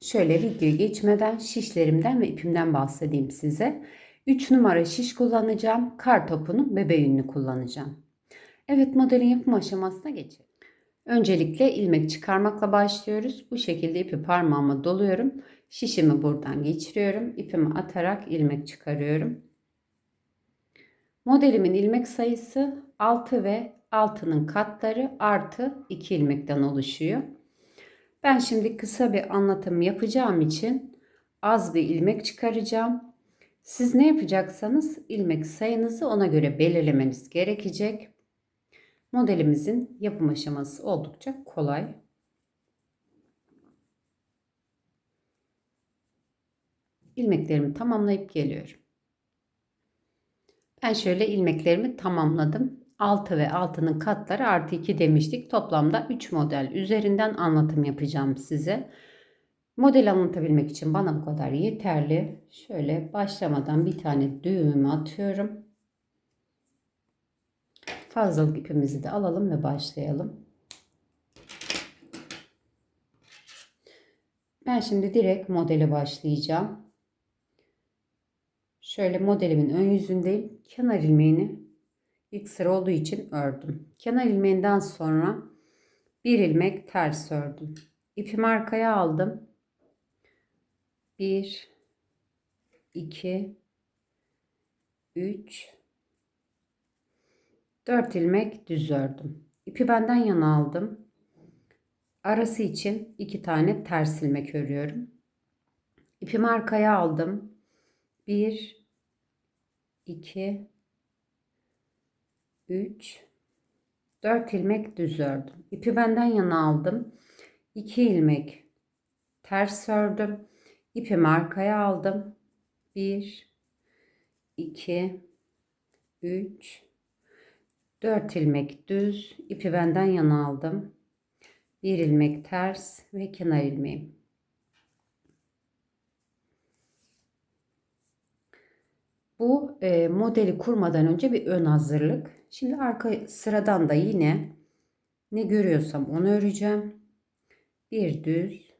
Şöyle video geçmeden şişlerimden ve ipimden bahsedeyim size. 3 numara şiş kullanacağım. Kar topunu bebe yünlü kullanacağım. Evet modelin yapım aşamasına geçelim. Öncelikle ilmek çıkarmakla başlıyoruz. Bu şekilde ipi parmağıma doluyorum. Şişimi buradan geçiriyorum. İpimi atarak ilmek çıkarıyorum. Modelimin ilmek sayısı 6 ve altının katları artı 2 ilmekten oluşuyor. Ben şimdi kısa bir anlatım yapacağım için az bir ilmek çıkaracağım. Siz ne yapacaksanız ilmek sayınızı ona göre belirlemeniz gerekecek. Modelimizin yapım aşaması oldukça kolay. İlmeklerimi tamamlayıp geliyorum. Ben şöyle ilmeklerimi tamamladım. 6 ve altının katları artı 2 demiştik. Toplamda 3 model üzerinden anlatım yapacağım size. Model anlatabilmek için bana bu kadar yeterli. Şöyle başlamadan bir tane düğümümü atıyorum. Fazlalık ipimizi de alalım ve başlayalım. Ben şimdi direkt modele başlayacağım. Şöyle modelimin ön yüzündeyim. Kenar ilmeğini ilk sıra olduğu için ördüm. Kenar ilmeğinden sonra bir ilmek ters ördüm. İpimi arkaya aldım. 1 2 3 4 ilmek düz ördüm. İpi benden yana aldım. Arası için iki tane ters ilmek örüyorum. İpimi arkaya aldım. 1 2 3 4 ilmek düz ördüm. İpi benden yana aldım. 2 ilmek ters ördüm. İpimi arkaya aldım. 1 2 3 4 ilmek düz. İpi benden yana aldım. 1 ilmek ters ve kenar ilmeğim. Bu e, modeli kurmadan önce bir ön hazırlık. Şimdi arka sıradan da yine ne görüyorsam onu öreceğim. Bir düz,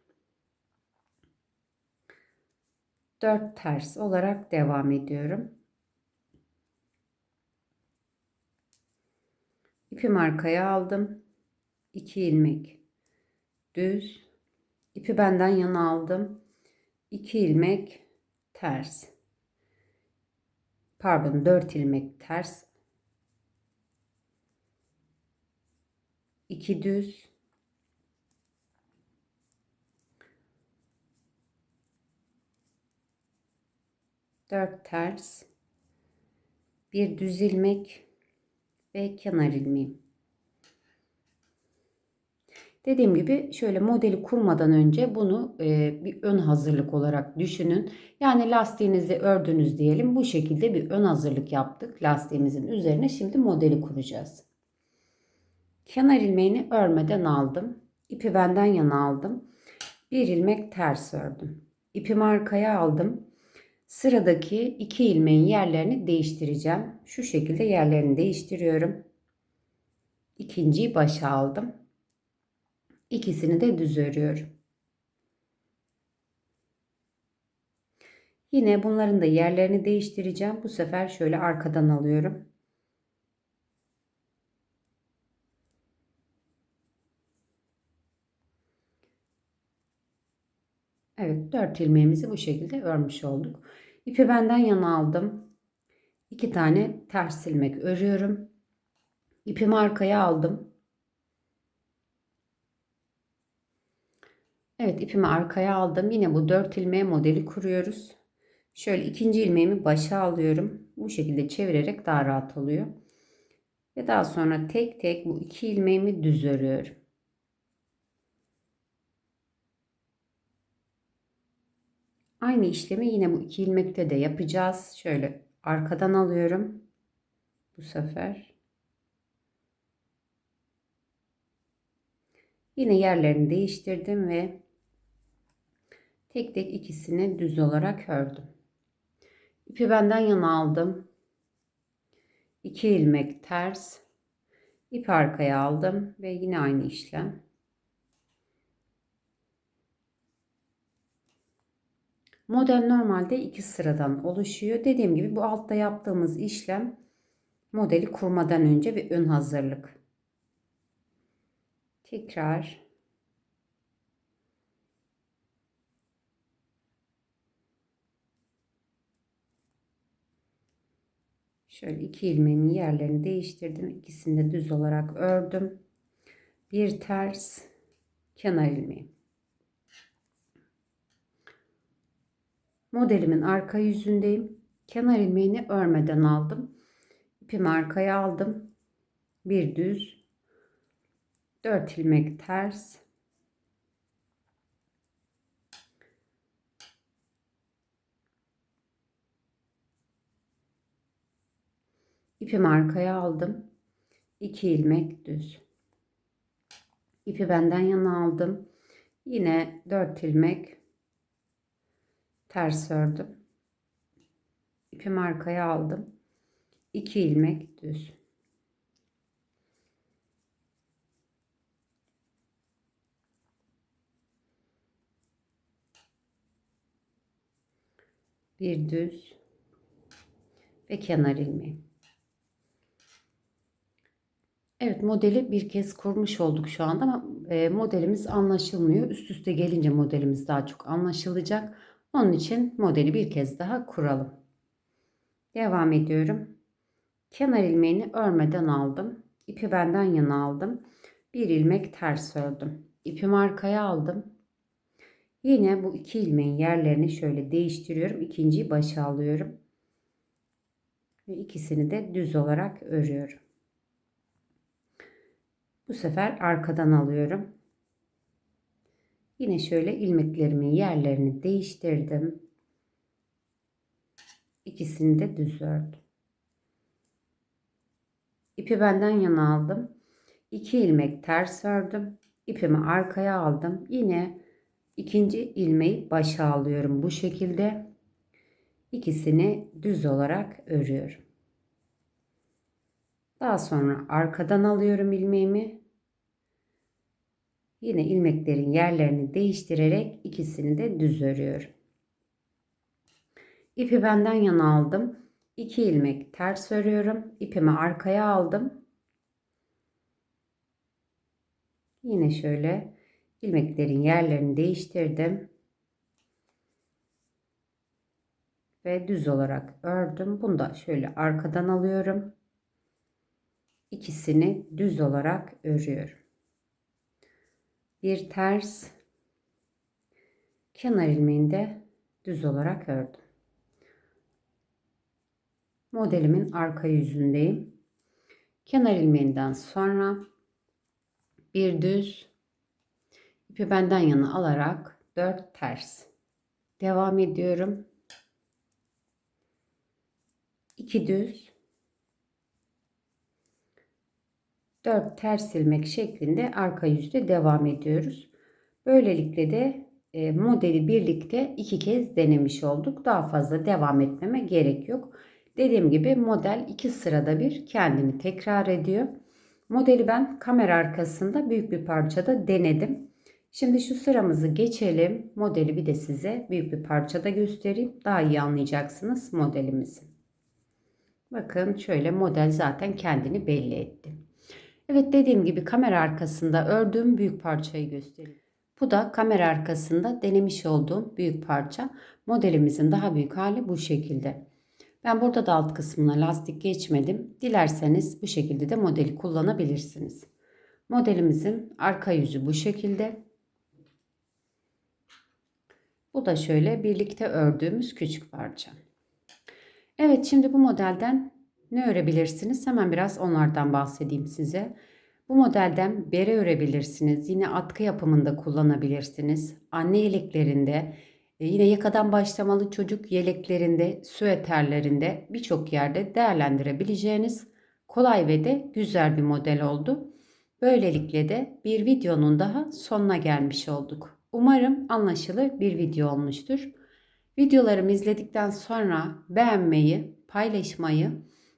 dört ters olarak devam ediyorum. İpimi arkaya aldım. 2 ilmek düz. İpi benden yana aldım. 2 ilmek ters. Pardon 4 ilmek ters 2 düz dört ters bir düz ilmek ve kenar ilmeğim. Dediğim gibi şöyle modeli kurmadan önce bunu e, bir ön hazırlık olarak düşünün. Yani lastiğinizi ördünüz diyelim. Bu şekilde bir ön hazırlık yaptık lastiğimizin üzerine. Şimdi modeli kuracağız. Kenar ilmeğini örmeden aldım. İpi benden yana aldım. Bir ilmek ters ördüm. İpimi arkaya aldım. Sıradaki iki ilmeğin yerlerini değiştireceğim. Şu şekilde yerlerini değiştiriyorum. İkinciyi başa aldım. İkisini de düz örüyorum. Yine bunların da yerlerini değiştireceğim. Bu sefer şöyle arkadan alıyorum. Evet 4 ilmeğimizi bu şekilde örmüş olduk. İpi benden yana aldım. 2 tane ters ilmek örüyorum. İpimi arkaya aldım. Evet ipimi arkaya aldım. Yine bu 4 ilmeğe modeli kuruyoruz. Şöyle ikinci ilmeğimi başa alıyorum. Bu şekilde çevirerek daha rahat oluyor. Ve daha sonra tek tek bu iki ilmeğimi düz örüyorum. Aynı işlemi yine bu iki ilmekte de yapacağız. Şöyle arkadan alıyorum. Bu sefer. Yine yerlerini değiştirdim ve tek tek ikisini düz olarak ördüm. İpi benden yana aldım. 2 ilmek ters. ip arkaya aldım ve yine aynı işlem. Model normalde iki sıradan oluşuyor. Dediğim gibi bu altta yaptığımız işlem modeli kurmadan önce bir ön hazırlık. Tekrar Şöyle iki ilmeğimin yerlerini değiştirdim. İkisini de düz olarak ördüm. Bir ters kenar ilmeği. Modelimin arka yüzündeyim. Kenar ilmeğini örmeden aldım. İpimi arkaya aldım. Bir düz. Dört ilmek ters. İpimi arkaya aldım. 2 ilmek düz. İpi benden yana aldım. Yine 4 ilmek ters ördüm. İpimi arkaya aldım. 2 ilmek düz. Bir düz ve kenar ilmeği. Evet modeli bir kez kurmuş olduk şu anda ama e, modelimiz anlaşılmıyor. Üst üste gelince modelimiz daha çok anlaşılacak. Onun için modeli bir kez daha kuralım. Devam ediyorum. Kenar ilmeğini örmeden aldım. İpi benden yana aldım. Bir ilmek ters ördüm. İpimi arkaya aldım. Yine bu iki ilmeğin yerlerini şöyle değiştiriyorum. İkinciyi başa alıyorum. Ve ikisini de düz olarak örüyorum. Bu sefer arkadan alıyorum. Yine şöyle ilmeklerimin yerlerini değiştirdim. İkisini de düz ördüm. İpi benden yana aldım. 2 ilmek ters ördüm. İpimi arkaya aldım. Yine ikinci ilmeği başa alıyorum bu şekilde. İkisini düz olarak örüyorum. Daha sonra arkadan alıyorum ilmeğimi. Yine ilmeklerin yerlerini değiştirerek ikisini de düz örüyorum. İpi benden yana aldım. 2 ilmek ters örüyorum. İpimi arkaya aldım. Yine şöyle ilmeklerin yerlerini değiştirdim. Ve düz olarak ördüm. Bunu da şöyle arkadan alıyorum. İkisini düz olarak örüyorum bir ters kenar ilmeğini de düz olarak ördüm. Modelimin arka yüzündeyim. Kenar ilmeğinden sonra bir düz ipi benden yana alarak 4 ters devam ediyorum. 2 düz 4 ters ilmek şeklinde arka yüzde devam ediyoruz. Böylelikle de e, modeli birlikte iki kez denemiş olduk. Daha fazla devam etmeme gerek yok. Dediğim gibi model iki sırada bir kendini tekrar ediyor. Modeli ben kamera arkasında büyük bir parçada denedim. Şimdi şu sıramızı geçelim. Modeli bir de size büyük bir parçada göstereyim. Daha iyi anlayacaksınız modelimizi. Bakın şöyle model zaten kendini belli etti. Evet dediğim gibi kamera arkasında ördüğüm büyük parçayı göstereyim. Bu da kamera arkasında denemiş olduğum büyük parça. Modelimizin daha büyük hali bu şekilde. Ben burada da alt kısmına lastik geçmedim. Dilerseniz bu şekilde de modeli kullanabilirsiniz. Modelimizin arka yüzü bu şekilde. Bu da şöyle birlikte ördüğümüz küçük parça. Evet şimdi bu modelden ne örebilirsiniz? Hemen biraz onlardan bahsedeyim size. Bu modelden bere örebilirsiniz. Yine atkı yapımında kullanabilirsiniz. Anne yeleklerinde E, yine yakadan başlamalı çocuk yeleklerinde, süeterlerinde birçok yerde değerlendirebileceğiniz kolay ve de güzel bir model oldu. Böylelikle de bir videonun daha sonuna gelmiş olduk. Umarım anlaşılır bir video olmuştur. Videolarımı izledikten sonra beğenmeyi, paylaşmayı,